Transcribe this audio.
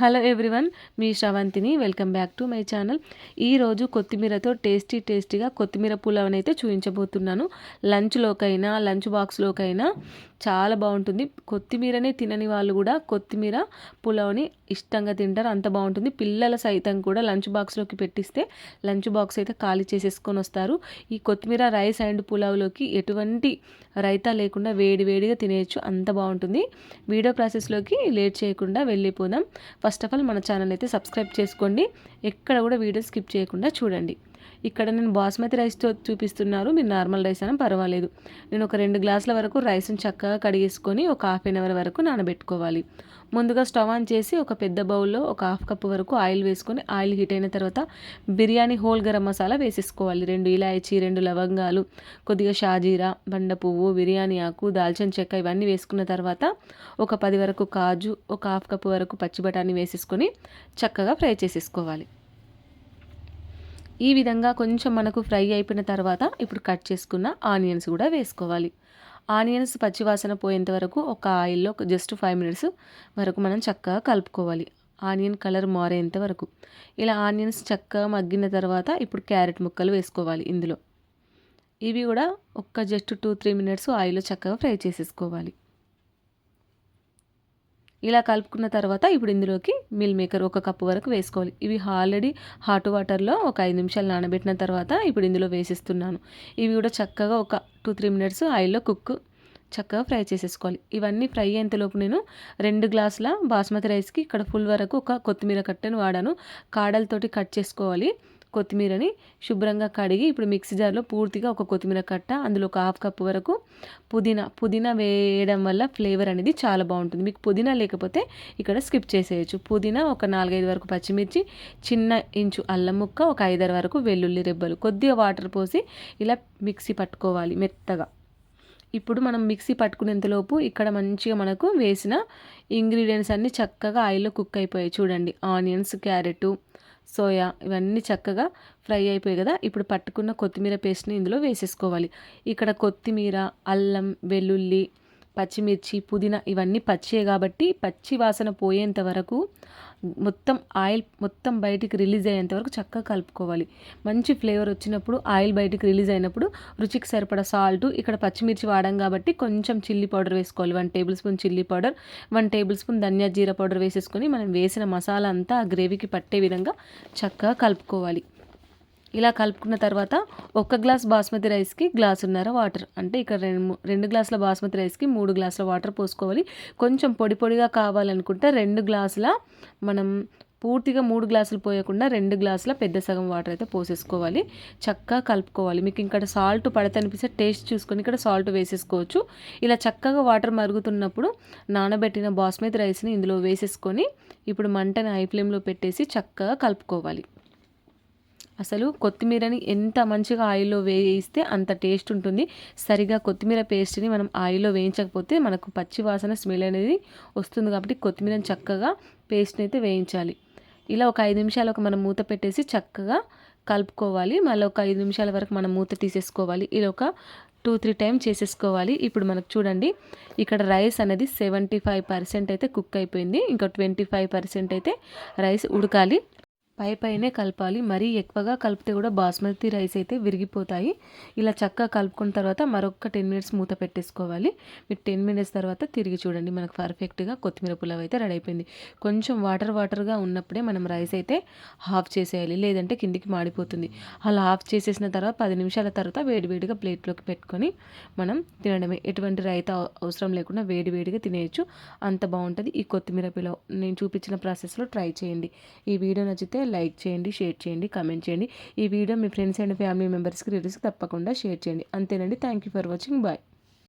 Hello everyone మీ శ్రవంతిని. Welcome back to my channel. ఈరోజు కొత్తిమీరతో టేస్టీ టేస్టీగా కొత్తిమీర పులావ్ అయితే చూపించబోతున్నాను లంచ్లోకైనా లంచ్ బాక్స్లోకైనా చాలా బాగుంటుంది. కొత్తిమీరనే తినని వాళ్ళు కూడా కొత్తిమీర పులావ్ని ఇష్టంగా తింటారు. అంత బాగుంటుంది. పిల్లల సైతం కూడా లంచ్ బాక్స్లోకి పెట్టిస్తే లంచ్ బాక్స్ అయితే ఖాళీ చేసేసుకొని వస్తారు. ఈ కొత్తిమీర రైస్ అండ్ పులావ్లోకి ఎటువంటి రైతా లేకుండా వేడి వేడిగా తినేయచ్చు. అంత బాగుంటుంది. వీడియో ప్రాసెస్లోకి లేట్ చేయకుండా వెళ్ళిపోదాం. ఫస్ట్ ఆఫ్ ఆల్ మన ఛానల్ అయితే సబ్స్క్రైబ్ చేసుకోండి. ఎక్కడ కూడా వీడియో స్కిప్ చేయకుండా చూడండి. ఇక్కడ నేను బాస్మతి రైస్తో చూపిస్తున్నారు. మీరు నార్మల్ రైస్ అయినా పర్వాలేదు. నేను ఒక రెండు గ్లాసుల వరకు రైస్ని చక్కగా కడిగేసుకొని ఒక హాఫ్ అన్ అవర్ వరకు నానబెట్టుకోవాలి. ముందుగా స్టవ్ ఆన్ చేసి ఒక పెద్ద బౌల్లో ఒక హాఫ్ కప్ వరకు ఆయిల్ వేసుకొని ఆయిల్ హీట్ అయిన తర్వాత బిర్యానీ హోల్ గరం మసాలా వేసేసుకోవాలి. రెండు ఇలాయచి రెండు లవంగాలు కొద్దిగా షాజీరా బండ పువ్వు బిర్యానీ ఆకు దాల్చిన చెక్క ఇవన్నీ వేసుకున్న తర్వాత ఒక పది వరకు కాజు ఒక హాఫ్ కప్ వరకు పచ్చి బఠానీ వేసేసుకొని చక్కగా ఫ్రై చేసేసుకోవాలి. ఈ విధంగా కొంచెం మనకు ఫ్రై అయిపోయిన తర్వాత ఇప్పుడు కట్ చేసుకున్న ఆనియన్స్ కూడా వేసుకోవాలి. ఆనియన్స్ పచ్చివాసన పోయేంత వరకు ఒక ఆయిల్లో జస్ట్ ఫైవ్ మినిట్స్ వరకు మనం చక్కగా కలుపుకోవాలి. ఆనియన్ కలర్ మారేంత వరకు. ఇలా ఆనియన్స్ చక్కగా మగ్గిన తర్వాత ఇప్పుడు క్యారెట్ ముక్కలు వేసుకోవాలి ఇందులో. ఇవి కూడా ఒక్క జస్ట్ టూ త్రీ మినిట్స్ ఆయిల్లో చక్కగా ఫ్రై చేసేసుకోవాలి. ఇలా కలుపుకున్న తర్వాత ఇప్పుడు ఇందులోకి మిల్ మేకర్ ఒక కప్పు వరకు వేసుకోవాలి. ఇవి ఆల్రెడీ హాట్ వాటర్లో ఒక ఐదు నిమిషాలు నానబెట్టిన తర్వాత ఇప్పుడు ఇందులో వేసిస్తున్నాను. ఇవి కూడా చక్కగా ఒక టూ త్రీ మినిట్స్ ఆయిల్లో కుక్ చక్కగా ఫ్రై చేసేసుకోవాలి. ఇవన్నీ ఫ్రై అయ్యేంతలోపు నేను రెండు గ్లాసుల బాస్మతి రైస్కి ఇక్కడ ఫుల్ వరకు ఒక కొత్తిమీర కట్టెను వాడాను. కాడలతోటి కట్ చేసుకోవాలి. కొత్తిమీరని శుభ్రంగా కడిగి ఇప్పుడు మిక్సీ జార్లో పూర్తిగా ఒక కొత్తిమీర కట్ట అందులో ఒక హాఫ్ కప్ వరకు పుదీనా పుదీనా వేయడం వల్ల ఫ్లేవర్ అనేది చాలా బాగుంటుంది. మీకు పుదీనా లేకపోతే ఇక్కడ స్కిప్ చేసేయచ్చు. పుదీనా ఒక నాలుగైదు వరకు పచ్చిమిర్చి చిన్న ఇంచు అల్లం ముక్క ఒక ఐదారు వరకు వెల్లుల్లి రెబ్బలు. కొద్దిగా వాటర్ పోసి ఇలా మిక్సీ పట్టుకోవాలి మెత్తగా. ఇప్పుడు మనం మిక్సీ పట్టుకునేంతలోపు ఇక్కడ మంచిగా మనకు వేసిన ఇంగ్రీడియంట్స్ అన్నీ చక్కగా ఆయిల్లో కుక్ అయిపోయాయి. చూడండి ఆనియన్స్ క్యారెట్ సోయా ఇవన్నీ చక్కగా ఫ్రై అయిపోయాయి కదా. ఇప్పుడు పట్టుకున్న కొత్తిమీర పేస్ట్ని ఇందులో వేసేసుకోవాలి. ఇక్కడ కొత్తిమీర అల్లం వెల్లుల్లి పచ్చిమిర్చి పుదీనా ఇవన్నీ పచ్చియే కాబట్టి పచ్చి వాసన పోయేంత వరకు మొత్తం ఆయిల్ మొత్తం బయటికి రిలీజ్ అయ్యేంత వరకు చక్కగా కలుపుకోవాలి. మంచి ఫ్లేవర్ వచ్చినప్పుడు ఆయిల్ బయటికి రిలీజ్ అయినప్పుడు రుచికి సరిపడా సాల్ట్ ఇక్కడ పచ్చిమిర్చి వాడాం కాబట్టి కొంచెం చిల్లీ పౌడర్ వేసుకోవాలి. One tablespoon chilli powder one tablespoon ధనియా జీరా పౌడర్ వేసేసుకొని మనం వేసిన మసాలా అంతా ఆ గ్రేవీకి పట్టే విధంగా చక్కగా కలుపుకోవాలి. ఇలా కలుపుకున్న తర్వాత ఒక గ్లాస్ బాస్మతి రైస్కి గ్లాసున్నర వాటర్. అంటే ఇక్కడ రెండు రెండు గ్లాసుల బాస్మతి రైస్కి మూడు గ్లాసుల వాటర్ పోసుకోవాలి. కొంచెం పొడి పొడిగా కావాలనుకుంటే రెండు గ్లాసుల మనం పూర్తిగా మూడు గ్లాసులు పోయకుండా రెండు గ్లాసుల పెద్ద సగం వాటర్ అయితే పోసేసుకోవాలి. చక్కగా కలుపుకోవాలి. మీకు ఇక్కడ సాల్ట్ పడితే అనిపిస్తే టేస్ట్ చూసుకొని ఇక్కడ సాల్ట్ వేసేసుకోవచ్చు. ఇలా చక్కగా వాటర్ మరుగుతున్నప్పుడు నానబెట్టిన బాస్మతి రైస్ని ఇందులో వేసేసుకొని ఇప్పుడు మంటని హై ఫ్లేమ్లో పెట్టేసి చక్కగా కలుపుకోవాలి. అసలు కొత్తిమీరని ఎంత మంచిగా ఆయిల్లో వేయిస్తే అంత టేస్ట్ ఉంటుంది. సరిగా కొత్తిమీర పేస్ట్ని మనం ఆయిల్లో వేయించకపోతే మనకు పచ్చి వాసన స్మెల్ అనేది వస్తుంది కాబట్టి కొత్తిమీరని చక్కగా పేస్ట్ని అయితే వేయించాలి. ఇలా ఒక ఐదు నిమిషాలకు మనం మూత పెట్టేసి చక్కగా కలుపుకోవాలి. మళ్ళీ ఒక ఐదు నిమిషాల వరకు మనం మూత తీసేసుకోవాలి. ఇలా ఒక టూ త్రీ టైం చేసేసుకోవాలి. ఇప్పుడు మనకు చూడండి ఇక్కడ రైస్ అనేది సెవెంటీ ఫైవ్ పర్సెంట్ అయితే కుక్ అయిపోయింది. ఇంకా ట్వంటీ ఫైవ్ పర్సెంట్ అయితే రైస్ ఉడకాలి. పై పైనే కలపాలి. మరీ ఎక్కువగా కలిపితే కూడా బాస్మతి రైస్ అయితే విరిగిపోతాయి. ఇలా చక్కగా కలుపుకున్న తర్వాత మరొక టెన్ మినిట్స్ మూత పెట్టేసుకోవాలి. మీరు టెన్ మినిట్స్ తర్వాత తిరిగి చూడండి. మనకు పర్ఫెక్ట్గా కొత్తిమీర పులావ్ అయితే రెడీ అయిపోయింది. కొంచెం వాటర్ వాటర్గా ఉన్నప్పుడే మనం రైస్ అయితే హాఫ్ చేసేయాలి. లేదంటే కిందికి మాడిపోతుంది. అలా హాఫ్ చేసేసిన తర్వాత పది నిమిషాల తర్వాత వేడివేడిగా ప్లేట్లోకి పెట్టుకొని మనం తినడమే. ఎటువంటి రైత అవసరం లేకుండా వేడివేడిగా తినేయచ్చు. అంత బాగుంటుంది. ఈ కొత్తిమీర పులావ్ నేను చూపించిన ప్రాసెస్లో ట్రై చేయండి. ఈ వీడియో నచ్చితే లైక్ చేయండి షేర్ చేయండి కామెంట్ చేయండి. ఈ వీడియో మీ ఫ్రెండ్స్ అండ్ ఫ్యామిలీ మెంబర్స్కి రిలీజ్ తప్పకుండా షేర్ చేయండి. అంతేనండి. Thank you for watching. Bye.